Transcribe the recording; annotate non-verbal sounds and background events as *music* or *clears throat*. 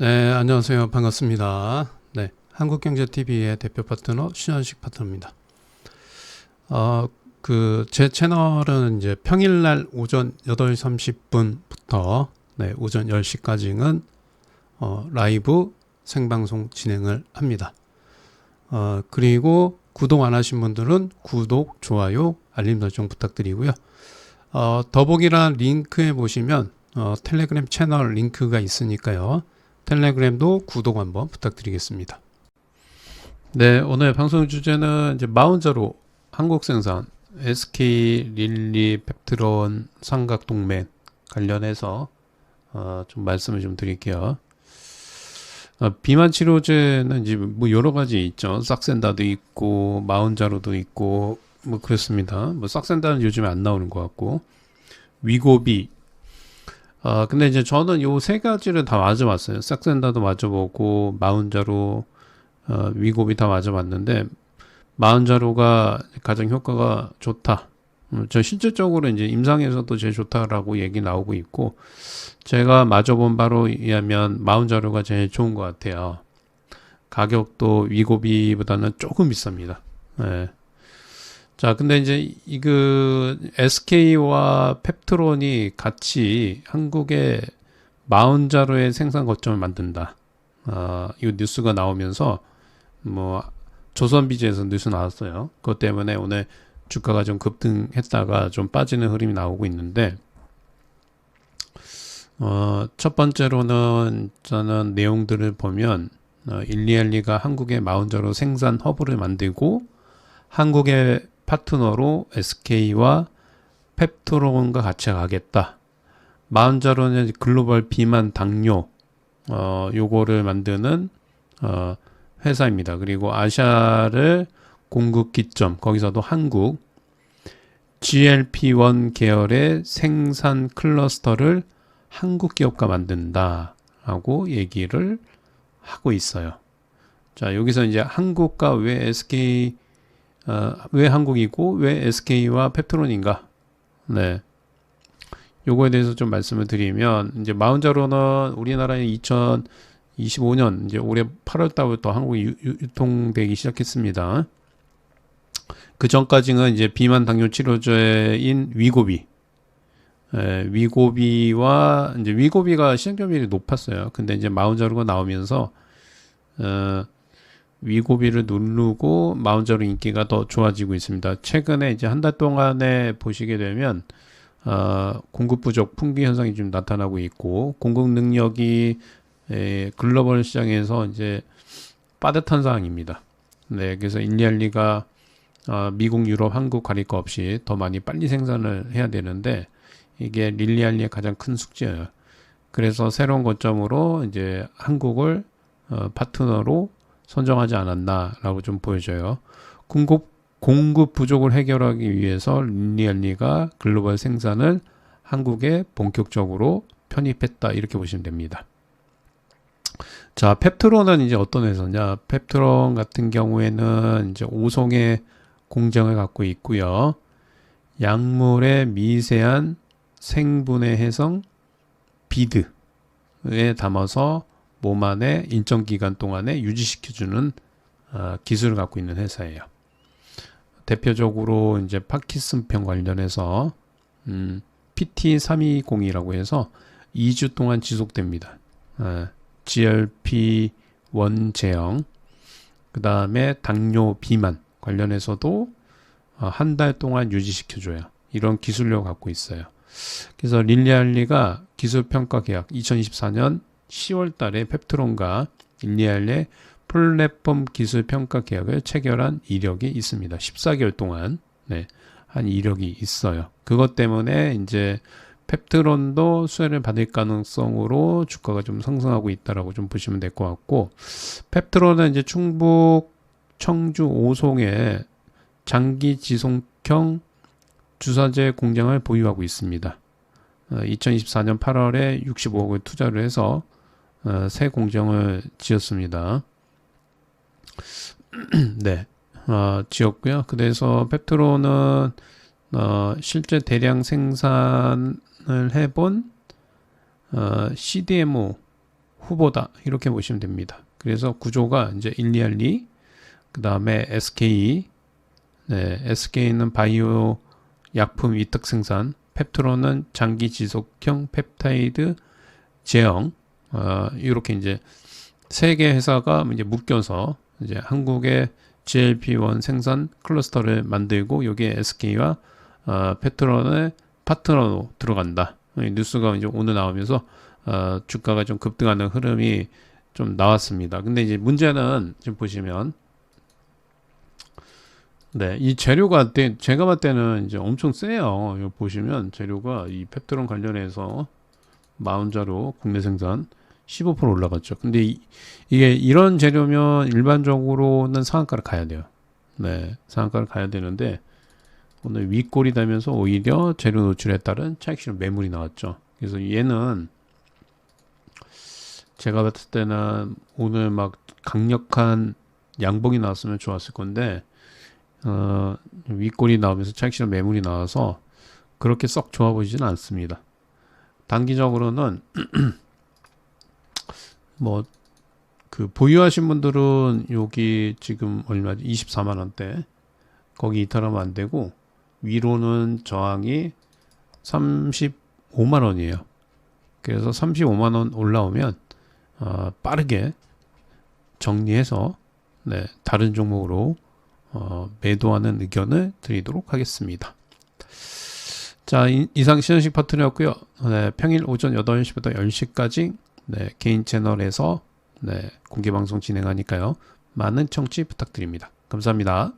네, 안녕하세요. 반갑습니다. 네, 한국경제TV의 대표 파트너 신현식 파트너입니다. 어, 그, 제 채널은 이제 평일날 오전 8시 30분부터 네, 오전 10시까지는 어, 라이브 생방송 진행을 합니다. 어, 그리고 구독 안 하신 분들은 구독, 좋아요, 알림 설정 부탁드리고요. 어, 더보기란 링크에 보시면 어, 텔레그램 채널 링크가 있으니까요. 텔레그램도 구독 한번 부탁드리겠습니다. 네, 오늘 방송 주제는 이제 마운저로 한국 생산 SK 릴리 펩트론 삼각 동맹 관련해서 어, 좀 말씀을 좀 드릴게요. 어, 비만 치료제는 이제 뭐 여러 가지 있죠. 싹센다도 있고 마운자로도 있고 뭐 그렇습니다. 뭐 싹센다는 요즘에 안 나오는 것 같고 위고비 어, 근데 이제 저는 요 세 가지를 다 맞아봤어요. 싹센다도 맞아보고, 마운자로, 어, 위고비 다 맞아봤는데, 마운자로가 가장 효과가 좋다. 음, 저 실질적으로 이제 임상에서도 제일 좋다라고 얘기 나오고 있고, 제가 맞아본 바로 의하면 마운자로가 제일 좋은 것 같아요. 가격도 위고비보다는 조금 비쌉니다. 네. 자, 근데 이제 이 그 SK와 펩트론이 같이 한국의 마운자로의 생산 거점을 만든다. 어, 이 뉴스가 나오면서 뭐 조선비즈에서 뉴스 나왔어요. 그것 때문에 오늘 주가가 좀 급등했다가 좀 빠지는 흐름이 나오고 있는데 어, 첫 번째로는 저는 내용들을 보면 어, 일리알리가 한국의 마운자로 생산 허브를 만들고 한국의 파트너로 SK와 펩토론과 같이 가겠다. 마운자로는 글로벌 비만 당뇨 어 요거를 만드는 어 회사입니다. 그리고 아시아를 공급 기점 거기서도 한국 GLP-1 계열의 생산 클러스터를 한국 기업과 만든다 라고 얘기를 하고 있어요. 자, 여기서 이제 한국과 왜 SK 어, 왜 한국이고 왜 SK와 펩트론인가? 네. 요거에 대해서 좀 말씀을 드리면 이제 마운자로는 우리나라에 2025년 이제 올해 8월 달부터 한국에 유, 유통되기 시작했습니다. 그 전까지는 이제 비만 당뇨 치료제인 위고비 에, 위고비와 이제 위고비가 시행점률이 높았어요. 근데 이제 마운자로가 나오면서 어 위고비를 누르고 마운저로 인기가 더 좋아지고 있습니다. 최근에 이제 한 달 동안에 보시게 되면 어, 공급 부족 풍기 현상이 좀 나타나고 있고 공급 능력이 에, 글로벌 시장에서 이제 빠듯한 상황입니다. 네, 그래서 일리알리가 어, 미국, 유럽, 한국 가릴 거 없이 더 많이 빨리 생산을 해야 되는데 이게 릴리알리의 가장 큰 숙제예요. 그래서 새로운 거점으로 이제 한국을 어, 파트너로 선정하지 않았나라고 좀 보여져요. 공급 공급 부족을 해결하기 위해서 린리알리가 글로벌 생산을 한국에 본격적으로 편입했다 이렇게 보시면 됩니다. 자, 펩트론은 이제 어떤 회사냐? 펩트론 같은 경우에는 이제 오송의 공장을 갖고 있고요. 약물의 미세한 생분해 해성 비드에 담아서 몸 안에 일정 기간 동안에 유지시켜주는 어, 기술을 갖고 있는 회사예요. 대표적으로 이제 파키슨병 관련해서 음, PT320이라고 해서 2주 동안 지속됩니다. 어, GLP-1 제형, 그 다음에 당뇨 비만 관련해서도 어, 한달 동안 유지시켜줘요. 이런 기술력 갖고 있어요. 그래서 릴리알리가 기술평가 계약 2024년 10월 달에 펩트론과 일리알의 플랫폼 기술 평가 계약을 체결한 이력이 있습니다. 14개월 동안 네, 한 이력이 있어요. 그것 때문에 이제 펩트론도 수혜를 받을 가능성으로 주가가 좀 상승하고 있다라고 좀 보시면 될 것 같고 펩트론은 이제 충북 청주 오송에 장기 지속형 주사제 공장을 보유하고 있습니다. 2024년 어, 8월에 65억을 투자를 해서 어, 새 공정을 지었습니다. *clears throat* 네, 어, 지었고요. 그래서 페트로는 어, 실제 대량 생산을 해본 어, CDMO 후보다 이렇게 보시면 됩니다. 그래서 구조가 이제 일리알리 그 다음에 SK 네, SK는 바이오 약품 위탁 생산 펩트론은 장기 지속형 펩타이드 제형 어, 이렇게 이제 세 개 회사가 이제 묶여서 이제 한국의 GLP-1 생산 클러스터를 만들고 여기에 SK와 어, 페트론의 파트너로 들어간다. 이 뉴스가 이제 오늘 나오면서 어, 주가가 좀 급등하는 흐름이 좀 나왔습니다. 근데 이제 문제는 지금 보시면 네, 이 재료가 때, 제가 봤을 때는 이제 엄청 세요. 보시면 재료가 이 펩트론 관련해서 마운자로 국내 생산 15% 올라갔죠. 근데 이, 이게 이런 재료면 일반적으로는 상한가를 가야 돼요. 네, 상한가를 가야 되는데 오늘 윗골이 되면서 오히려 재료 노출에 따른 차익 실현 매물이 나왔죠. 그래서 얘는 제가 봤을 때는 오늘 막 강력한 양봉이 나왔으면 좋았을 건데 어, 윗골이 나오면서 차익 실현 매물이 나와서 그렇게 썩 좋아 보이지는 않습니다. 단기적으로는 *clears throat* 뭐 그 보유하신 분들은 여기 지금 얼마지 24만 원대 거기 이탈하면 안 되고 위로는 저항이 35만 원이에요. 그래서 35만 원 올라오면 어, 빠르게 정리해서 네, 다른 종목으로 어, 매도하는 의견을 드리도록 하겠습니다. 자, 이, 이상 신현식 파트너였고요. 네, 평일 오전 8시부터 10시까지 네, 개인 채널에서 네, 공개 방송 진행하니까요. 많은 청취 부탁드립니다. 감사합니다.